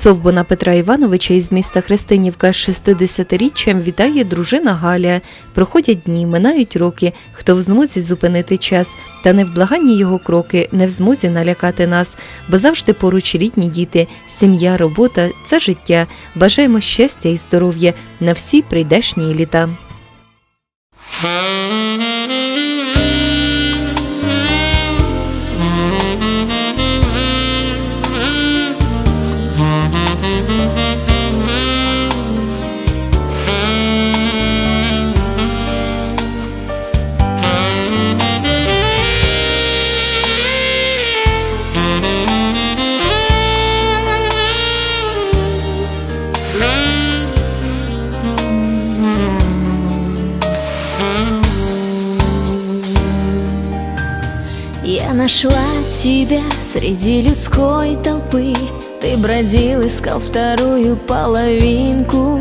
Цовбуна Петра Івановича із міста Христинівка з 60-річчям вітає дружина Галя. Проходять дні, минають роки. Хто в змозі зупинити час, та невблаганні його кроки не в змозі налякати нас, бо завжди поруч рідні діти, сім'я, робота це життя. Бажаємо щастя і здоров'я на всі прийдешні літа. Среди людской толпы Ты бродил, искал вторую половинку.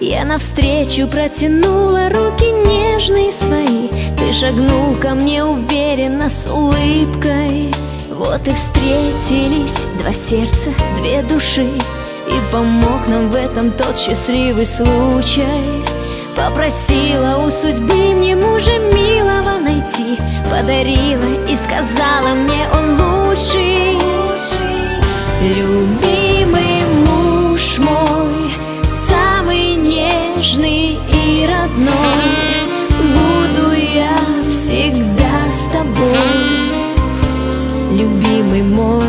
Я навстречу протянула руки нежные свои. Ты шагнул ко мне уверенно с улыбкой. Вот и встретились два сердца, две души. И помог нам в этом тот счастливый случай. Попросила у судьбы мне мужа милого найти. Подарила и сказала мне он Любимый муж мой Самый нежный и родной. Буду я всегда с тобой. Любимый мой,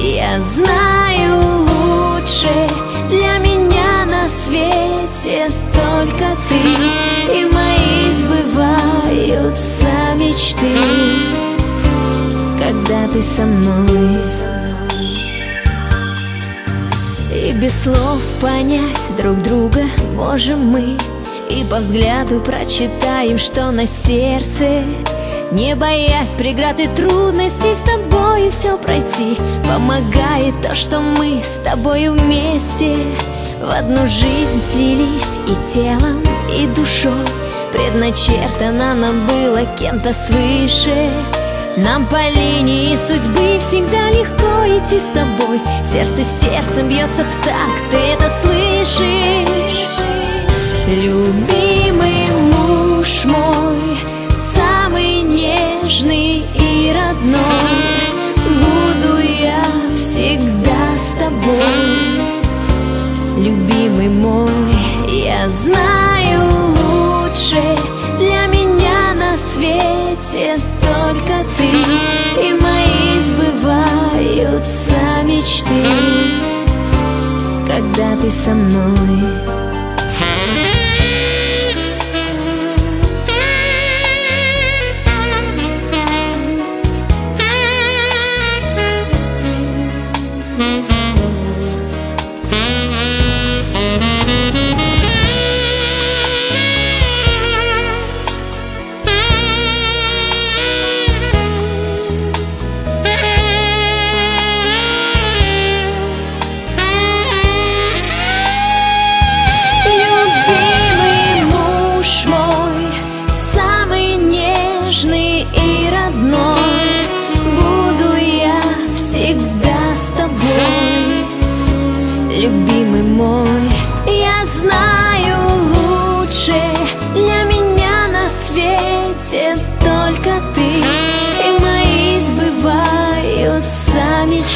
я знаю лучше. Для меня на свете только ты. И мои сбываются мечты Когда ты со мной. И без слов понять друг друга можем мы. И по взгляду прочитаем, что на сердце. Не боясь преград и трудностей с тобой все пройти. Помогает то, что мы с тобой вместе. В одну жизнь слились и телом, и душой. Предначертано нам было кем-то свыше нам по линии судьбы всегда легко идти с тобой. Сердце сердцем бьется в такт, ты это слышишь? Любимый муж мой, самый нежный и родной. Буду я всегда с тобой. Любимый мой, я знаю лучше. Для меня на свете сбываются мечты Когда ты со мной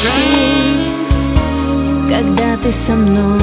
сбываются мечты, когда ты со мной.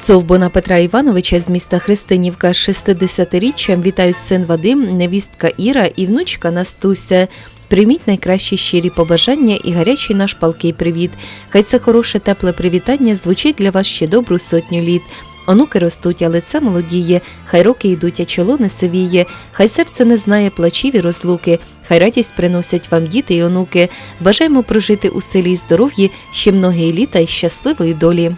Цовбуна Петра Івановича з міста Христинівка з 60-річчям вітають син Вадим, невістка Іра і внучка Настуся. Прийміть найкращі щирі побажання і гарячий наш палкий привіт. Хай це хороше тепле привітання звучить для вас ще добру сотню літ. Онуки ростуть, а лице молодіє, хай роки йдуть, а чоло не сивіє, хай серце не знає плачів і розлуки, хай радість приносять вам діти й онуки. Бажаємо прожити у селі здоров'ї ще многії літа й щасливої долі.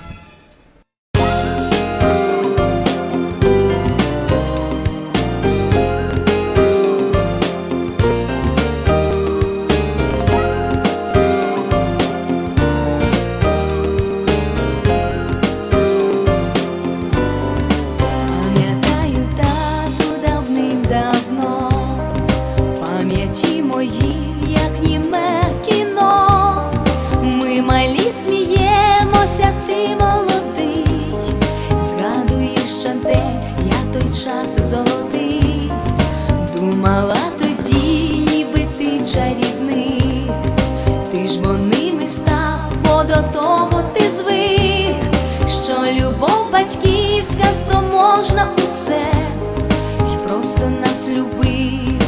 І просто нас любив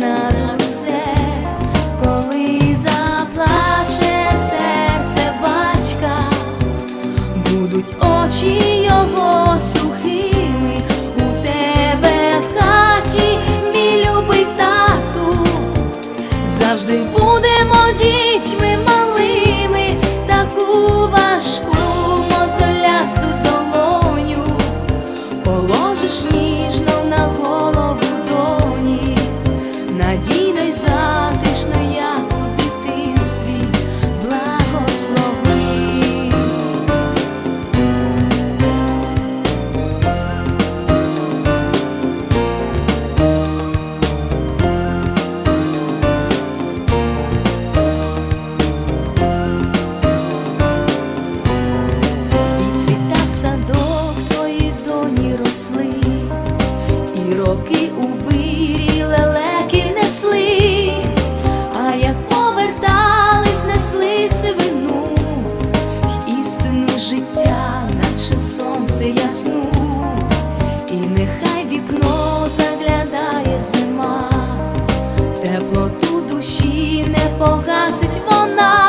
над все, коли заплаче серце батька, будуть очі погасить вона.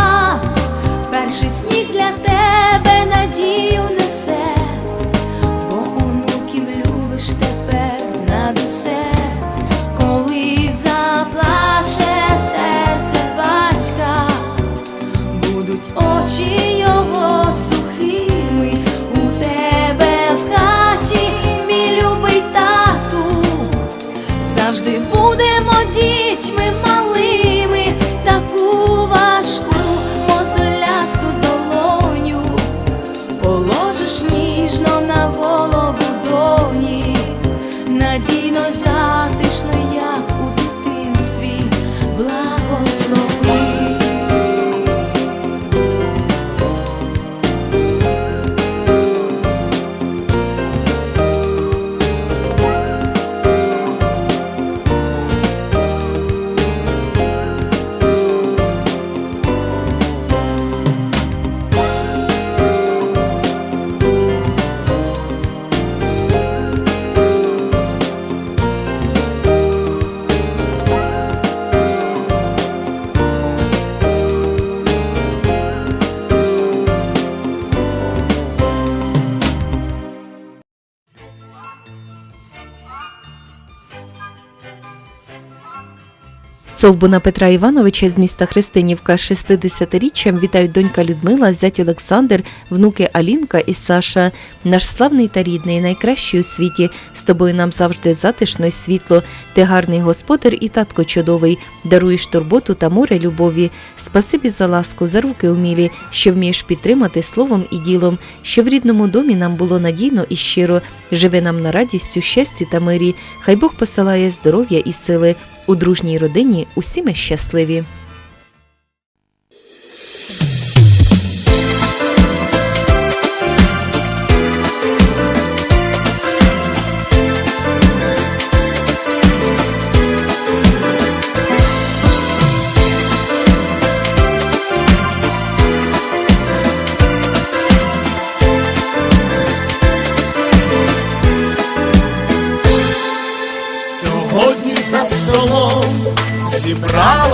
Совбуна Петра Івановича з міста Христинівка з 60-річчям вітають донька Людмила, зять Олександр, внуки Алінка і Саша. Наш славний та рідний, найкращий у світі. З тобою нам завжди затишно й світло. Ти гарний господар і татко чудовий. Даруєш турботу та море любові. Спасибі за ласку, за руки умілі, що вмієш підтримати словом і ділом, що в рідному домі нам було надійно і щиро. Живи нам на радістю, щасті та мирі. Хай Бог посилає здоров'я і сили. У дружній родині усі ми щасливі.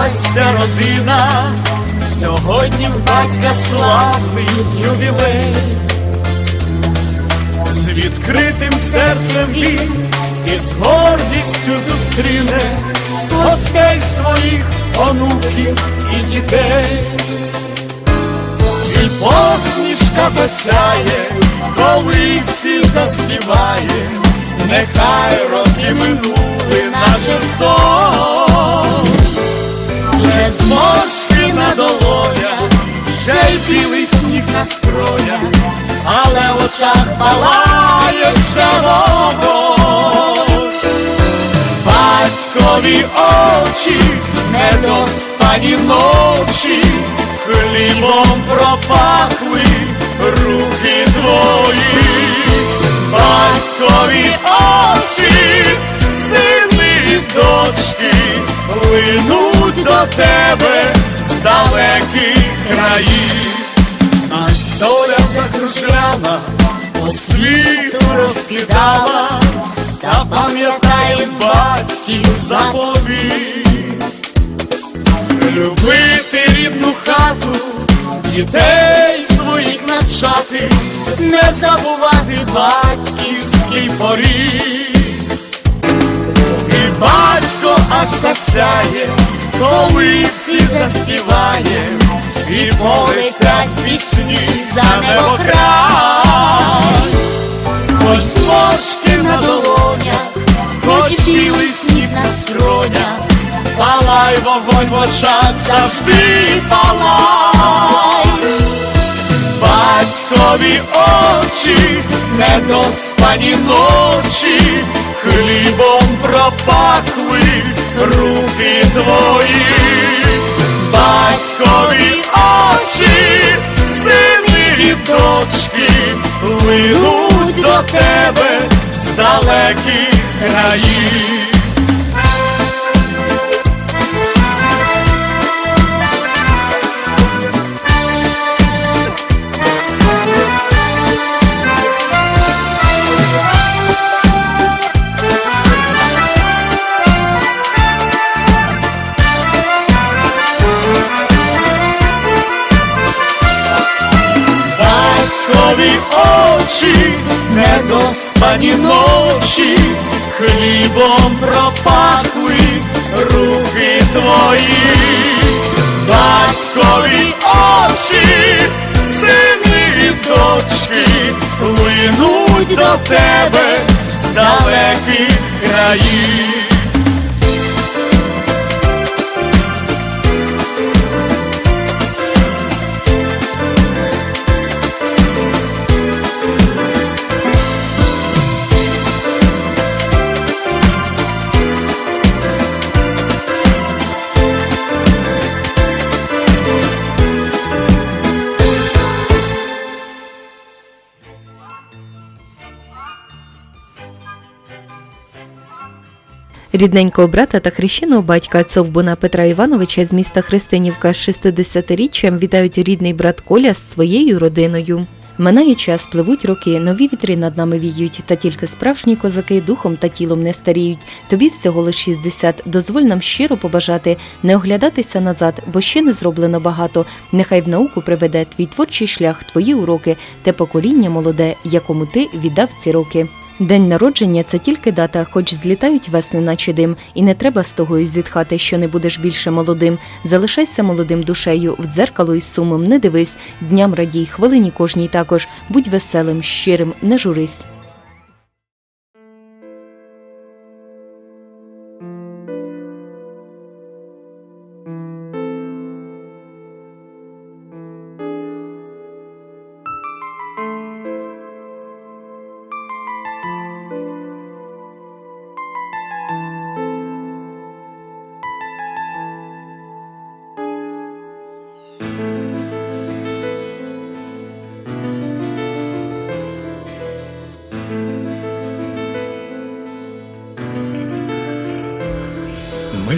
Вся родина, сьогодні в батька славний ювілей, з відкритим серцем він і з гордістю зустріне гостей своїх онуків і дітей. І посмішка засяє, коли всі заспіває, нехай роки минули, наче сон. Зморшки вже й білий сніг на скронях, але в очах палає ще вогонь. Батькові очі, недоспані ночі, хлібом пропахли руки твої, батькові очі, сини і дочки, линуть до тебе з далеких країв. Нас доля закружляла, по світу розкидала, та пам'ятає батьків заповіт. Любити рідну хату, дітей своїх навчати, не забувати батьківський поріг. І батько аж засяє, коли всі заспіває, і полетять пісні за небокрай. Хоч зможки на долонях, хоч білий сніг на скронях, палай вогонь в очах, завжди палай. Батькові очі, недоспані ночі, хлібом пропахли руки твої. Батькові очі, сини і дочки, линуть до тебе з далеких країв. Недоспані ночі, хлібом пропахли руки твої, батькові очі, сини і дочки, плинуть до тебе з далеких країв. Рідненького брата та хрещеного батька Цовбуна Петра Івановича з міста Христинівка з 60-річчям вітають рідний брат Коля з своєю родиною. Минає час, пливуть роки, нові вітри над нами віють, та тільки справжні козаки духом та тілом не старіють. Тобі всього лиш 60. Дозволь нам щиро побажати не оглядатися назад, бо ще не зроблено багато. Нехай в науку приведе твій творчий шлях, твої уроки, те покоління молоде, якому ти віддав ці роки. День народження це тільки дата, хоч злітають весни, наче дим, і не треба з того й зітхати, що не будеш більше молодим. Залишайся молодим душею, в дзеркало із сумом не дивись, дням радій, хвилині кожній також. Будь веселим, щирим, не журись.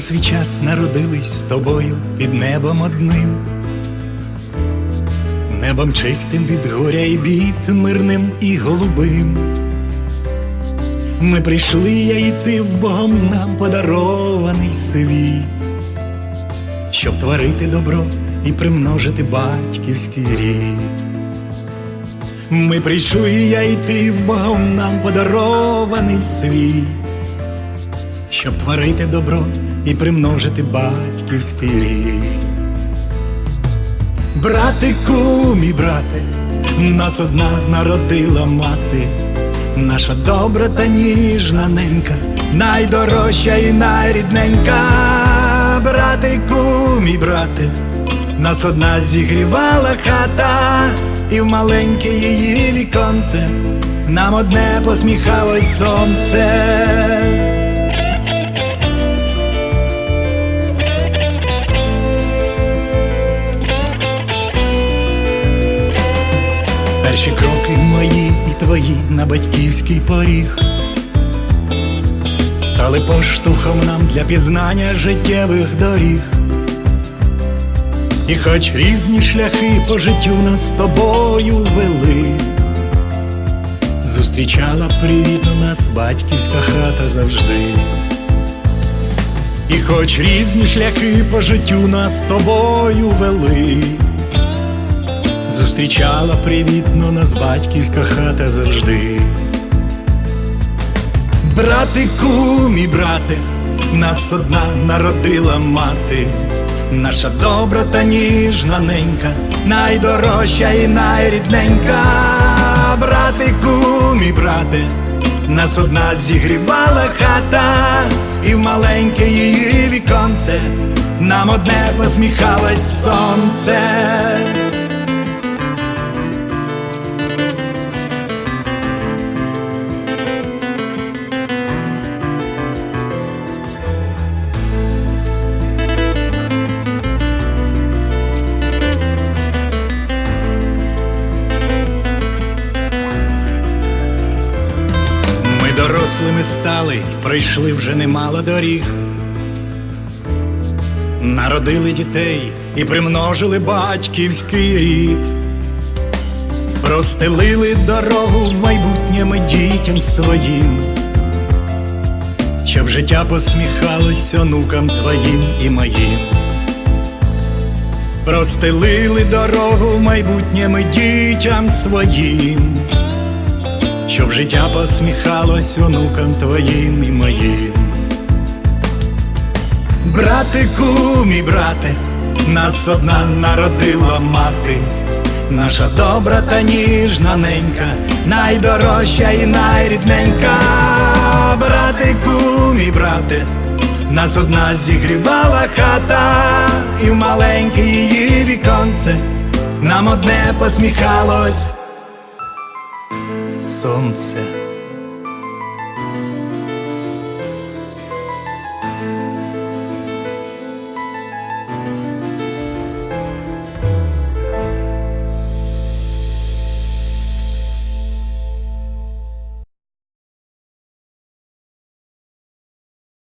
Свій час народились з тобою під небом одним, небом чистим від горя і бід, мирним і голубим. Ми прийшли, я і ти в Богом нам подарований світ, щоб творити добро і примножити батьківський рід. Ми прийшли я й ти в Богом нам подарований світ, щоб творити добро і примножити батьківський рід. Братику, мій брате, нас одна народила мати, наша добра та ніжна ненька, найдорожча і найрідненька, братику, мій брате, нас одна зігрівала хата, і в маленьке її віконце нам одне посміхалось сонце. Перші кроки мої і твої на батьківський поріг стали поштовхом нам для пізнання життєвих доріг. І хоч різні шляхи по життю нас з тобою вели, зустрічала привітно нас батьківська хата завжди. І хоч різні шляхи по життю нас з тобою вели, зустрічала привітно нас батьківська хата завжди. Братику, мій брате, нас одна народила мати, наша добра та ніжна ненька, найдорожча і найрідненька. Братику, мій брате, нас одна зігрівала хата, і в маленьке її віконце нам одне посміхалось сонце. Пройшли вже немало доріг. Народили дітей і примножили батьківський рід. Простелили дорогу ми дітям своїм, щоб життя посміхалось онукам твоїм і моїм. Простелили дорогу ми дітям своїм щоб життя посміхалось онукам твоїм і моїм. Братику, мій брате, нас одна народила мати, наша добра та ніжна ненька, найдорожча і найрідненька. Братику, мій брате, нас одна зігрівала хата, і в маленьке її віконце нам одне посміхалось сонце.